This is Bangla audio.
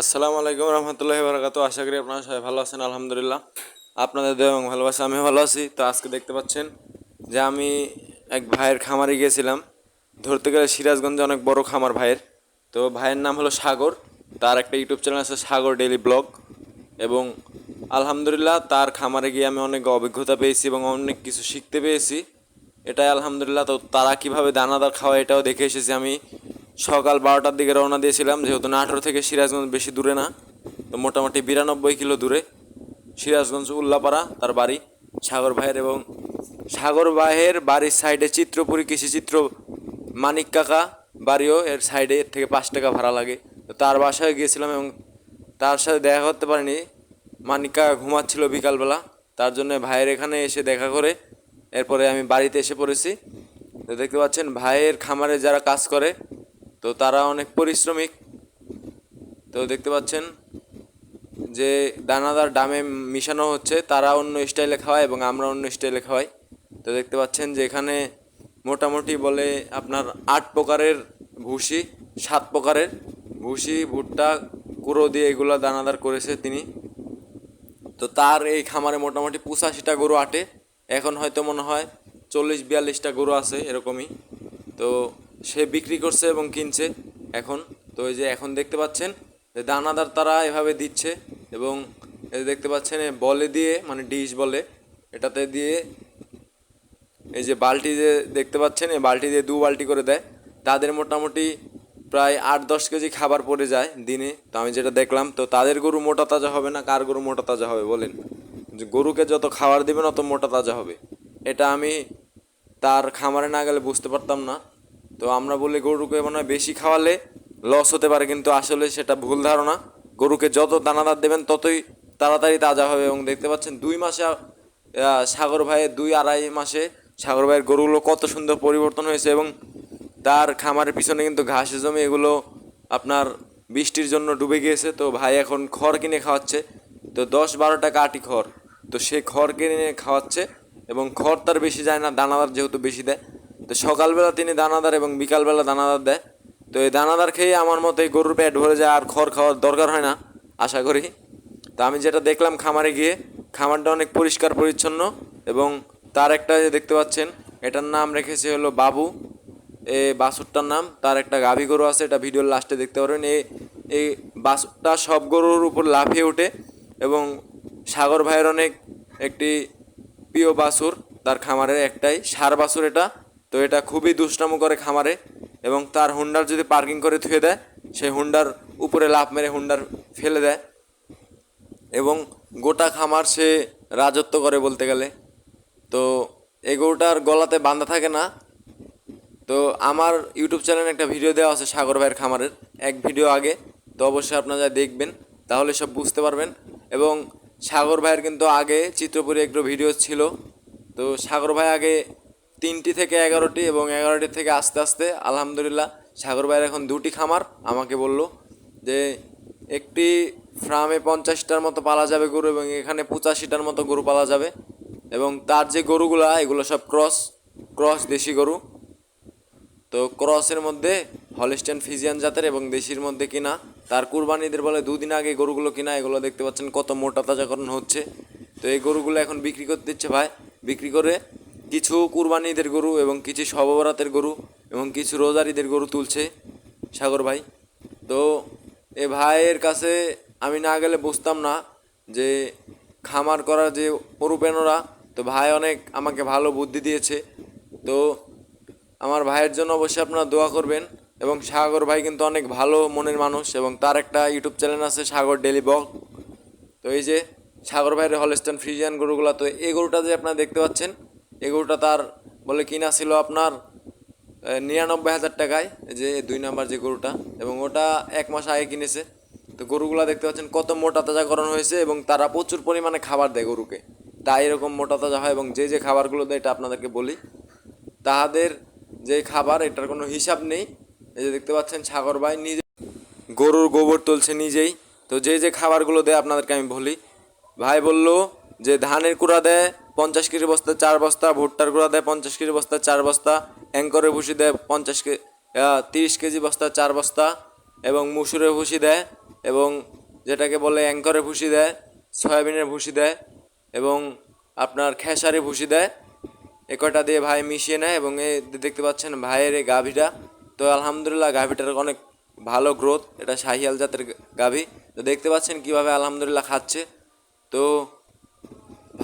আসসালামু আলাইকুম রহমতুল্লাহি বারাকাতু আশা করি আপনারা সবাই ভালো আছেন, আলহামদুলিল্লাহ। আপনাদের দেহ এবং ভালোবাসা আমি ভালো আছি। তো আজকে দেখতে পাচ্ছেন যে আমি এক ভাইয়ের খামারে গিয়েছিলাম। ধরতে গেলে সিরাজগঞ্জে অনেক বড় খামার ভাইয়ের। তো ভাইয়ের নাম হলো সাগর। তার একটা ইউটিউব চ্যানেল আছে, সাগর ডেইলি ব্লগ। এবং আলহামদুলিল্লাহ তার খামারে গিয়ে আমি অনেক অভিজ্ঞতা পেয়েছি এবং অনেক কিছু শিখতে পেয়েছি। এটাই আলহামদুলিল্লাহ। তো তারা কীভাবে দানাদার খাওয়া এটাও দেখে এসেছি আমি। সকাল বারোটার দিকে রওনা দিয়েছিলাম, যেহেতু নাটোর থেকে সিরাজগঞ্জ বেশি দূরে না, তো মোটামুটি বিরানব্বই কিলো দূরে। সিরাজগঞ্জ, উল্লাপাড়া, তার বাড়ি সাগর ভাইয়ের এবং সাগর ভাইয়ের বাড়ির সাইডে চিত্রপুরী কৃষিচিত্র মানিক কাকা বাড়িও এর সাইডে এর থেকে পাঁচ টাকা ভাড়া লাগে। তো তার বাসায় গিয়েছিলাম এবং তার সাথে দেখা করতে পারিনি। মানিক কাকা ঘুমাচ্ছিল বিকালবেলা, তার জন্য ভাইয়ের এখানে এসে দেখা করে এরপরে আমি বাড়িতে এসে পড়েছি। তো দেখতে পাচ্ছেন, ভাইয়ের খামারে যারা কাজ করে তো তারা অনেক পরিশ্রমিক। তো দেখতে পাচ্ছেন যে দানাদার ডামে মিশানো হচ্ছে, তারা অন্য স্টাইলে খাওয়ায় এবং আমরা অন্য স্টাইলে খাওয়াই। তো দেখতে পাচ্ছেন যে এখানে মোটামুটি বলে আপনার আট প্রকারের ভুসি, সাত প্রকারের ভুসি, ভুট্টা, কুড়ো দিয়ে এগুলো দানাদার করেছে তিনি। তো তার এই খামারে মোটামুটি পঁচাশিটা গরু আটে। এখন হয়তো মনে হয় চল্লিশ, বিয়াল্লিশটা গরু আছে এরকমই। তো সে বিক্রি করছে এবং কিনছে। এখন, তো এই যে এখন দেখতে পাচ্ছেন যে দানাদার তারা এভাবে দিচ্ছে এবং দেখতে পাচ্ছেন বলে দিয়ে মানে ডিশ বলে, এটাতে দিয়ে এই যে বালতি যে দেখতে পাচ্ছেন এই বালতি দিয়ে দু বালতি করে দেয়। তাদের মোটামুটি প্রায় আট দশ কেজি খাবার পড়ে যায় দিনে। তো আমি যেটা দেখলাম, তো তাদের গরু মোটা তাজা হবে না? কার গরু মোটা তাজা হবে, বলেন? যে গরুকে যত খাবার দেবেন অত মোটা তাজা হবে। এটা আমি তার খামারে না গেলে বুঝতে পারতাম না। তো আমরা বলি গরুকে মনে বেশি খাওয়ালে লস হতে পারে, কিন্তু আসলে সেটা ভুল ধারণা। গরুকে যত দানাদার দেবেন, ততই তাড়াতাড়ি তাজা হবে এবং দেখতে পাচ্ছেন দুই মাসে সাগর ভাইয়ের দুই আড়াই মাসে সাগর ভাইয়ের গরুগুলো কত সুন্দর পরিবর্তন হয়েছে এবং তার খামারের পিছনে কিন্তু ঘাসে জমি, এগুলো আপনার বৃষ্টির জন্য ডুবে গিয়েছে। তো ভাই এখন খড় কিনে খাওয়াচ্ছে। তো দশ বারো টাকা আটি খড়। তো সে খড় কিনে খাওয়াচ্ছে এবং খড় তার বেশি যায় না, দানাদার যেহেতু বেশি দেয়। তো সকালবেলা তিনি দানাদার এবং বিকালবেলা দানাদার দেয়। তো এই দানাদার খেয়ে আমার মতে গরুর পেট ভরে যায়, আর খড় খাওয়ার দরকার হয় না, আশা করি। তো আমি যেটা দেখলাম খামারে গিয়ে, খামারটা অনেক পরিষ্কার, পরিচ্ছন্ন এবং তার একটা যে দেখতে পাচ্ছেন, এটার নাম রেখেছে হলো বাবু। এ বাছুরটার নাম, তার একটা গাভী গরু আছে, এটা ভিডিওর লাস্টে দেখতে পারবেন। এই এই বাছুরটা সব গরুর উপর লাফিয়ে ওঠে এবং সাগর ভাইয়ের অনেক একটি প্রিয় বাছুর, তার খামারের একটাই সার বাছুর এটা। তো এটা খুবই দুষ্টামো করে খামারে এবং তার হুন্ডার যদি পার্কিং করে থুয়ে দেয়, সেই হুন্ডার উপরে লাফ মেরে হুন্ডার ফেলে দেয়। এবং গোটা খামার সে রাজত্ব করে বলতে গেলে। তো এই গরুটার গলাতে বাঁধা থাকে না। তো আমার ইউটিউব চ্যানেলে একটা ভিডিও দেওয়া আছে সাগর ভাইয়ের খামারের, এক ভিডিও আগে। তো অবশ্যই আপনারা দেখবেন, তাহলে সব বুঝতে পারবেন। এবং সাগর ভাইয়ের কিন্তু আগে চিত্রপুরে একটু ভিডিও ছিল। তো সাগর ভাই আগে তিনটি থেকে এগারোটি এবং এগারোটি থেকে আস্তে আস্তে, আলহামদুলিল্লাহ, সাগর ভাইয়ের এখন দুটি খামার। আমাকে বলল যে একটি ফার্মে পঞ্চাশটার মতো পালা যাবে গরু এবং এখানে পঁচাশিটার মতো গরু পালা যাবে। এবং তার যে গরুগুলা, এগুলো সব ক্রস ক্রস দেশি গরু। তো ক্রসের মধ্যে হলিস্টেন ফিজিয়ান জাতের এবং দেশির মধ্যে কিনা, তার কুরবানিদের বলে দুদিন আগে গরুগুলো কিনা, এগুলো দেখতে পাচ্ছেন কত মোটা তাজাকরণ হচ্ছে। তো এই গরুগুলো এখন বিক্রি করতে দিচ্ছে ভাই, বিক্রি করে কিছু কুরবানিদের গরু এবং কিছু সববরাতের গরু এবং কিছু রোজারিদের গরু তুলছে সাগর ভাই। তো এ ভাইয়ের কাছে আমি না গেলে বুঝতাম না যে খামার করার যে অনুপ্রেরণা তো ভাই অনেক আমাকে ভালো বুদ্ধি দিয়েছে। তো আমার ভাইয়ের জন্য অবশ্যই আপনারা দোয়া করবেন এবং সাগর ভাই কিন্তু অনেক ভালো মনের মানুষ এবং তার একটা ইউটিউব চ্যানেল আছে সাগর ডেলি ব্লগ। তো এই যে সাগর ভাইয়ের হলস্টান ফ্রিজিয়ান গরুগুলো, তো এই গরুটা যে আপনারা দেখতে পাচ্ছেন এই গরুটা তার বলে কিনা ছিল আপনার নিরানব্বই হাজার টাকায় যে দুই নাম্বার যে গরুটা, এবং ওটা এক মাস আগে কিনেছে। তো গরুগুলা দেখতে পাচ্ছেন কত মোটা তাজাকরণ হয়েছে এবং তারা প্রচুর পরিমাণে খাবার দেয় গরুকে। তাই এরকম মোটা তাজা হয় এবং যে যে খাবারগুলো দেয় এটা আপনাদেরকে বলি। তাহাদের যে খাবার, এটার কোনো হিসাব নেই। এই যে দেখতে পাচ্ছেন সাগর ভাই নিজে গরুর গোবর তুলছে নিজেই। তো যে যে খাবারগুলো দেয় আপনাদেরকে আমি বলি। ভাই বলল যে ধানের কুড়া দেয় পঞ্চাশ কেজি বস্তা, চার বস্তা, ভুট্টার গুঁড়া দেয় পঞ্চাশ কেজি বস্তা, চার বস্তা, অ্যাঙ্করের ভুসি দেয় পঞ্চাশ কে তিরিশ কেজি বস্তা, চার বস্তা, এবং মুসুরের ভুসি দেয়, এবং যেটাকে বলে অ্যাঙ্করের ভুসি দেয়, সয়াবিনের ভুসি দেয়, এবং আপনার খেসারি ভুসি দেয়। এ কয়টা দিয়ে ভাই মিশিয়ে নেয়, এবং এই দেখতে পাচ্ছেন ভাইয়ের এই গাভীটা। তো আলহামদুলিল্লাহ গাভীটার অনেক ভালো গ্রোথ এটা শাহিয়াল জাতের গাভী। তো দেখতে পাচ্ছেন কীভাবে আলহামদুলিল্লাহ খাচ্ছে। তো